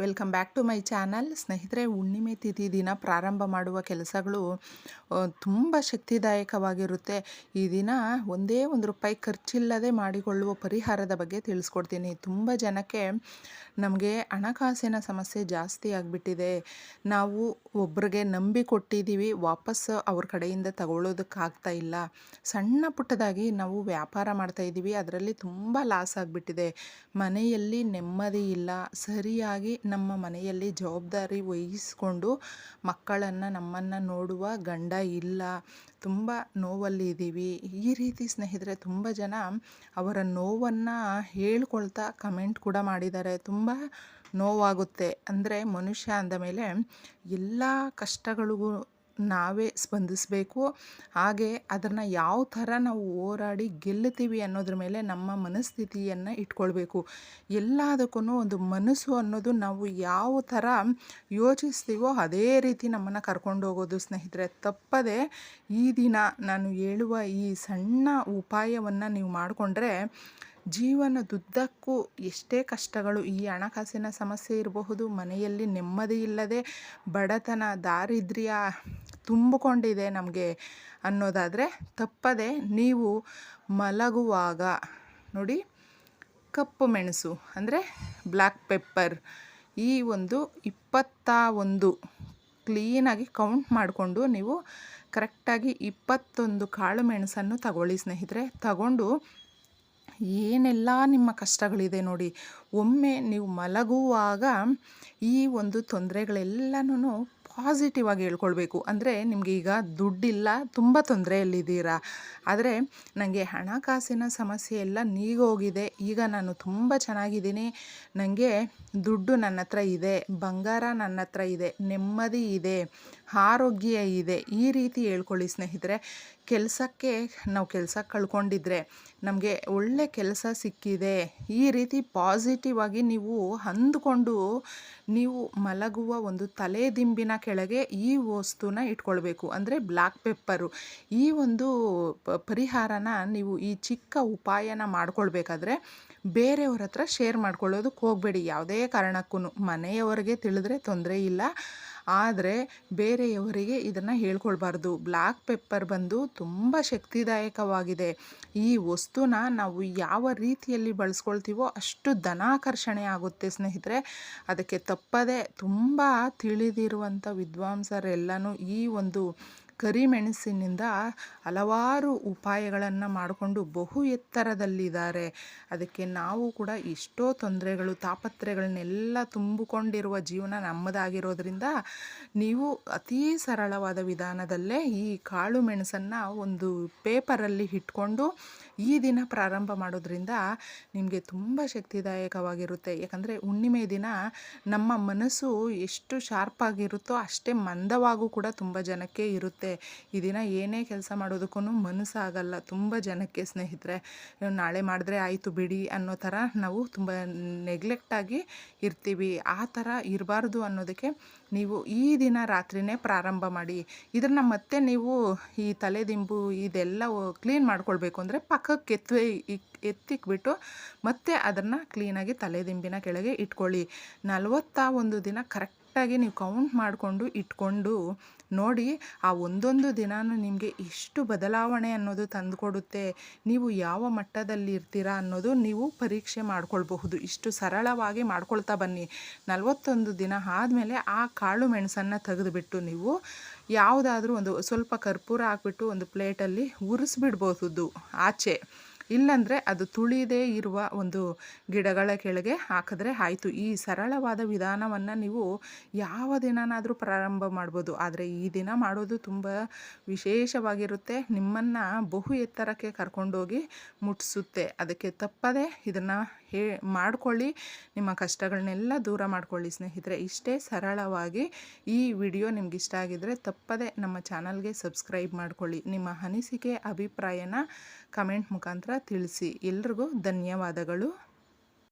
Welcome back to my channel. ಸ್ನೇಹಿತರೆ, ಹುಣ್ಣಿಮೆ ತಿಥಿ ದಿನ ಪ್ರಾರಂಭ ಮಾಡುವ ಕೆಲಸಗಳು ತುಂಬ ಶಕ್ತಿದಾಯಕವಾಗಿರುತ್ತೆ. ಈ ದಿನ ಒಂದೇ ಒಂದು ರೂಪಾಯಿ ಖರ್ಚಿಲ್ಲದೆ ಮಾಡಿಕೊಳ್ಳುವ ಪರಿಹಾರದ ಬಗ್ಗೆ ತಿಳಿಸ್ಕೊಡ್ತೀನಿ. ತುಂಬ ಜನಕ್ಕೆ ನಮಗೆ ಹಣಕಾಸಿನ ಸಮಸ್ಯೆ ಜಾಸ್ತಿ ಆಗಿಬಿಟ್ಟಿದೆ. ನಾವು ಒಬ್ರಿಗೆ ನಂಬಿ ಕೊಟ್ಟಿದ್ದೀವಿ, ವಾಪಸ್ ಅವ್ರ ಕಡೆಯಿಂದ ತಗೊಳ್ಳೋದಕ್ಕಾಗ್ತಾ ಇಲ್ಲ. ಸಣ್ಣ ಪುಟ್ಟದಾಗಿ ನಾವು ವ್ಯಾಪಾರ ಮಾಡ್ತಾ ಇದ್ದೀವಿ, ಅದರಲ್ಲಿ ತುಂಬ ಲಾಸ್ ಆಗಿಬಿಟ್ಟಿದೆ. ಮನೆಯಲ್ಲಿ ನೆಮ್ಮದಿ ಇಲ್ಲ, ಸರಿಯಾಗಿ ನಮ್ಮ ಮನೆಯಲ್ಲಿ ಜವಾಬ್ದಾರಿ ವಹಿಸಿಕೊಂಡು ಮಕ್ಕಳನ್ನು ನಮ್ಮನ್ನು ನೋಡುವ ಗಂಡ ಇಲ್ಲ. ತುಂಬ ನೋವಲ್ಲಿದ್ದೀವಿ ಈ ರೀತಿ ಸ್ನೇಹಿತರೆ, ತುಂಬ ಜನ ಅವರ ನೋವನ್ನು ಹೇಳ್ಕೊಳ್ತಾ ಕಮೆಂಟ್ ಕೂಡ ಮಾಡಿದ್ದಾರೆ. ತುಂಬ ನೋವಾಗುತ್ತೆ. ಅಂದರೆ ಮನುಷ್ಯ ಅಂದ ಮೇಲೆ ಎಲ್ಲ ಕಷ್ಟಗಳಿಗೂ ನಾವೇ ಸ್ಪಂದಿಸಬೇಕು. ಹಾಗೆ ಅದನ್ನು ಯಾವ ಥರ ನಾವು ಹೋರಾಡಿ ಗೆಲ್ಲುತ್ತೀವಿ ಅನ್ನೋದ್ರ ಮೇಲೆ ನಮ್ಮ ಮನಸ್ಥಿತಿಯನ್ನು ಇಟ್ಕೊಳ್ಬೇಕು. ಎಲ್ಲದಕ್ಕೂ ಒಂದು ಮನಸ್ಸು ಅನ್ನೋದು ನಾವು ಯಾವ ಥರ ಯೋಚಿಸ್ತೀವೋ ಅದೇ ರೀತಿ ನಮ್ಮನ್ನು ಕರ್ಕೊಂಡು ಹೋಗೋದು ಸ್ನೇಹಿತರೆ. ತಪ್ಪದೆ ಈ ದಿನ ನಾನು ಹೇಳುವ ಈ ಸಣ್ಣ ಉಪಾಯವನ್ನು ನೀವು ಮಾಡಿಕೊಂಡ್ರೆ ಜೀವನದುದ್ದಕ್ಕೂ ಎಷ್ಟೇ ಕಷ್ಟಗಳು, ಈ ಹಣಕಾಸಿನ ಸಮಸ್ಯೆ ಇರಬಹುದು, ಮನೆಯಲ್ಲಿ ನೆಮ್ಮದಿ ಇಲ್ಲದೆ ಬಡತನ, ದಾರಿದ್ರ್ಯ ತುಂಬಿಕೊಂಡಿದೆ ನಮಗೆ ಅನ್ನೋದಾದರೆ ತಪ್ಪದೆ ನೀವು ಮಲಗುವಾಗ, ನೋಡಿ, ಕಪ್ಪು ಮೆಣಸು, ಅಂದರೆ ಬ್ಲ್ಯಾಕ್ ಪೆಪ್ಪರ್ ಈ ಒಂದು ಇಪ್ಪತ್ತ ಒಂದು ಕ್ಲೀನಾಗಿ ಕೌಂಟ್ ಮಾಡಿಕೊಂಡು ನೀವು ಕರೆಕ್ಟಾಗಿ ಇಪ್ಪತ್ತೊಂದು ಕಾಳು ಮೆಣಸನ್ನು ತಗೊಳ್ಳಿ ಸ್ನೇಹಿತರೆ. ತಗೊಂಡು ಏನೆಲ್ಲ ನಿಮ್ಮ ಕಷ್ಟಗಳಿದೆ ನೋಡಿ, ಒಮ್ಮೆ ನೀವು ಮಲಗುವಾಗ ಈ ಒಂದು ತೊಂದರೆಗಳೆಲ್ಲನೂ ಪಾಸಿಟಿವ್ ಆಗಿ ಹೇಳ್ಕೊಳ್ಬೇಕು. ಅಂದರೆ ನಿಮಗೆ ಈಗ ದುಡ್ಡಿಲ್ಲ, ತುಂಬ ತೊಂದರೆಯಲ್ಲಿದ್ದೀರಾ. ಆದರೆ ನನಗೆ ಹಣಕಾಸಿನ ಸಮಸ್ಯೆ ಎಲ್ಲ ನೀಗೋಗಿದೆ. ಈಗ ನಾನು ತುಂಬ ಚೆನ್ನಾಗಿದ್ದೀನಿ. ನನಗೆ ದುಡ್ಡು ನನ್ನ ಹತ್ರ ಇದೆ, ಬಂಗಾರ ನನ್ನ ಹತ್ರ ಇದೆ, ನೆಮ್ಮದಿ ಇದೆ, ಆರೋಗ್ಯ ಇದೆ. ಈ ರೀತಿ ಹೇಳ್ಕೊಳ್ಳಿ ಸ್ನೇಹಿತರೆ. ಕೆಲಸಕ್ಕೆ ನಾವು ಕೆಲಸ ಕಳ್ಕೊಂಡಿದ್ರೆ ನಮಗೆ ಒಳ್ಳೆ ಕೆಲಸ ಸಿಕ್ಕಿದೆ. ಈ ರೀತಿ ಪಾಸಿಟಿವ್ ಆಗಿ ನೀವು ಹಂದ್ಕೊಂಡು ನೀವು ಮಲಗುವ ಒಂದು ತಲೆದಿಂಬಿನ ಕೆಳಗೆ ಈ ವಸ್ತುನ ಇಟ್ಕೊಳ್ಬೇಕು. ಅಂದರೆ ಬ್ಲ್ಯಾಕ್ ಪೆಪ್ಪರು. ಈ ಒಂದು ಪರಿಹಾರನ ನೀವು ಈ ಚಿಕ್ಕ ಉಪಾಯನ ಮಾಡ್ಕೊಳ್ಬೇಕಾದ್ರೆ ಬೇರೆಯವ್ರ ಹತ್ರ ಶೇರ್ ಮಾಡ್ಕೊಳ್ಳೋದಕ್ಕೆ ಹೋಗಬೇಡಿ. ಯಾವುದೇ ಕಾರಣಕ್ಕೂ ಮನೆಯವರಿಗೆ ತಿಳಿದ್ರೆ ತೊಂದರೆ ಇಲ್ಲ. ಆದರೆ ಬೇರೆಯವರಿಗೆ ಇದನ್ನು ಹೇಳ್ಕೊಳ್ಬಾರ್ದು. ಬ್ಲ್ಯಾಕ್ ಪೆಪ್ಪರ್ ಬಂದು ತುಂಬ ಶಕ್ತಿದಾಯಕವಾಗಿದೆ. ಈ ವಸ್ತುನ ನಾವು ಯಾವ ರೀತಿಯಲ್ಲಿ ಬಳಸ್ಕೊಳ್ತೀವೋ ಅಷ್ಟು ಧನಾಕರ್ಷಣೆ ಆಗುತ್ತೆ ಸ್ನೇಹಿತರೆ. ಅದಕ್ಕೆ ತಪ್ಪದೆ ತುಂಬ ತಿಳಿದಿರುವಂಥ ವಿದ್ವಾಂಸರೆಲ್ಲನೂ ಈ ಒಂದು ಕರಿಮೆಣಸಿನಿಂದ ಹಲವಾರು ಉಪಾಯಗಳನ್ನು ಮಾಡಿಕೊಂಡು ಬಹು ಎತ್ತರದಲ್ಲಿದ್ದಾರೆ. ಅದಕ್ಕೆ ನಾವು ಕೂಡ ಎಷ್ಟೋ ತೊಂದರೆಗಳು ತಾಪತ್ರೆಗಳನ್ನೆಲ್ಲ ತುಂಬಿಕೊಂಡಿರುವ ಜೀವನ ನಮ್ಮದಾಗಿರೋದ್ರಿಂದ ನೀವು ಅತೀ ಸರಳವಾದ ವಿಧಾನದಲ್ಲೇ ಈ ಕಾಳು ಮೆಣಸನ್ನು ಒಂದು ಪೇಪರಲ್ಲಿ ಇಟ್ಕೊಂಡು ಈ ದಿನ ಪ್ರಾರಂಭ ಮಾಡೋದ್ರಿಂದ ನಿಮಗೆ ತುಂಬ ಶಕ್ತಿದಾಯಕವಾಗಿರುತ್ತೆ. ಯಾಕಂದರೆ ಹುಣ್ಣಿಮೆ ದಿನ ನಮ್ಮ ಮನಸ್ಸು ಎಷ್ಟು ಶಾರ್ಪ್ ಆಗಿರುತ್ತೋ ಅಷ್ಟೇ ಮಂದವಾಗೂ ಕೂಡ ತುಂಬ ಜನಕ್ಕೆ ಇರುತ್ತೆ. ಈ ದಿನ ಏನೇ ಕೆಲಸ ಮಾಡೋದಕ್ಕೂ ಮನಸ್ಸಾಗಲ್ಲ. ತುಂಬ ಜನಕ್ಕೆ ಸ್ನೇಹಿತರೆ ನಾಳೆ ಮಾಡಿದ್ರೆ ಆಯಿತು ಬಿಡಿ ಅನ್ನೋ ಥರ ನಾವು ತುಂಬ ನೆಗ್ಲೆಕ್ಟಾಗಿ ಇರ್ತೀವಿ. ಆ ಥರ ಇರಬಾರ್ದು ಅನ್ನೋದಕ್ಕೆ ನೀವು ಈ ದಿನ ರಾತ್ರಿನೇ ಪ್ರಾರಂಭ ಮಾಡಿ. ಇದನ್ನು ಮತ್ತೆ ನೀವು ಈ ತಲೆದಿಂಬು ಇದೆಲ್ಲ ಕ್ಲೀನ್ ಮಾಡ್ಕೊಳ್ಬೇಕು ಅಂದರೆ ಪಕ್ಕಕ್ಕೆ ಎತ್ತುವೆ ಎತ್ತಿಕ್ಬಿಟ್ಟು ಮತ್ತೆ ಅದನ್ನು ಕ್ಲೀನಾಗಿ ತಲೆದಿಂಬಿನ ಕೆಳಗೆ ಇಟ್ಕೊಳ್ಳಿ. ನಲವತ್ತ ಒಂದು ದಿನ ಕರೆಕ್ಟಾಗಿ ನೀವು ಕೌಂಟ್ ಮಾಡಿಕೊಂಡು ಇಟ್ಕೊಂಡು ನೋಡಿ, ಆ ಒಂದೊಂದು ದಿನಾನು ನಿಮಗೆ ಎಷ್ಟು ಬದಲಾವಣೆ ಅನ್ನೋದು ತಂದುಕೊಡುತ್ತೆ, ನೀವು ಯಾವ ಮಟ್ಟದಲ್ಲಿ ಇರ್ತೀರಾ ಅನ್ನೋದು ನೀವು ಪರೀಕ್ಷೆ ಮಾಡ್ಕೊಳ್ಬಹುದು. ಇಷ್ಟು ಸರಳವಾಗಿ ಮಾಡ್ಕೊಳ್ತಾ ಬನ್ನಿ. ನಲವತ್ತೊಂದು ದಿನ ಆದಮೇಲೆ ಆ ಕಾಳು ಮೆಣಸನ್ನು ತೆಗೆದುಬಿಟ್ಟು ನೀವು ಯಾವುದಾದ್ರೂ ಒಂದು ಸ್ವಲ್ಪ ಕರ್ಪೂರ ಹಾಕ್ಬಿಟ್ಟು ಒಂದು ಪ್ಲೇಟಲ್ಲಿ ಉರಿಸ್ಬಿಡ್ಬೋದು ಆಚೆ. ಇಲ್ಲಾಂದರೆ ಅದು ತುಳಿದೇ ಇರುವ ಒಂದು ಗಿಡಗಳ ಕೆಳಗೆ ಹಾಕಿದ್ರೆ ಆಯಿತು. ಈ ಸರಳವಾದ ವಿಧಾನವನ್ನು ನೀವು ಯಾವ ದಿನನಾದರೂ ಪ್ರಾರಂಭ ಮಾಡ್ಬೋದು. ಆದರೆ ಈ ದಿನ ಮಾಡೋದು ತುಂಬ ವಿಶೇಷವಾಗಿರುತ್ತೆ. ನಿಮ್ಮನ್ನು ಬಹು ಎತ್ತರಕ್ಕೆ ಕರ್ಕೊಂಡೋಗಿ ಮುಟ್ಟಿಸುತ್ತೆ ಅದಕ್ಕೆ ತಪ್ಪದೆ ಇದನ್ನು ಹೇ, ಮಾಡ್ಕೊಳ್ಳಿ. ನಿಮ್ಮ ಕಷ್ಟಗಳನ್ನೆಲ್ಲ ದೂರ ಮಾಡ್ಕೊಳ್ಳಿ ಸ್ನೇಹಿತರೆ. ಇಷ್ಟೇ ಸರಳವಾಗಿ ಈ ವಿಡಿಯೋ ನಿಮ್ಗೆ ಇಷ್ಟ ಆಗಿದ್ದರೆ ತಪ್ಪದೆ ನಮ್ಮ ಚಾನಲ್ಗೆ ಸಬ್ಸ್ಕ್ರೈಬ್ ಮಾಡಿಕೊಳ್ಳಿ. ನಿಮ್ಮ ಅನಿಸಿಕೆ, ಅಭಿಪ್ರಾಯನ ಕಮೆಂಟ್ ಮುಖಾಂತರ ತಿಳಿಸಿ. ಎಲ್ರಿಗೂ ಧನ್ಯವಾದಗಳು.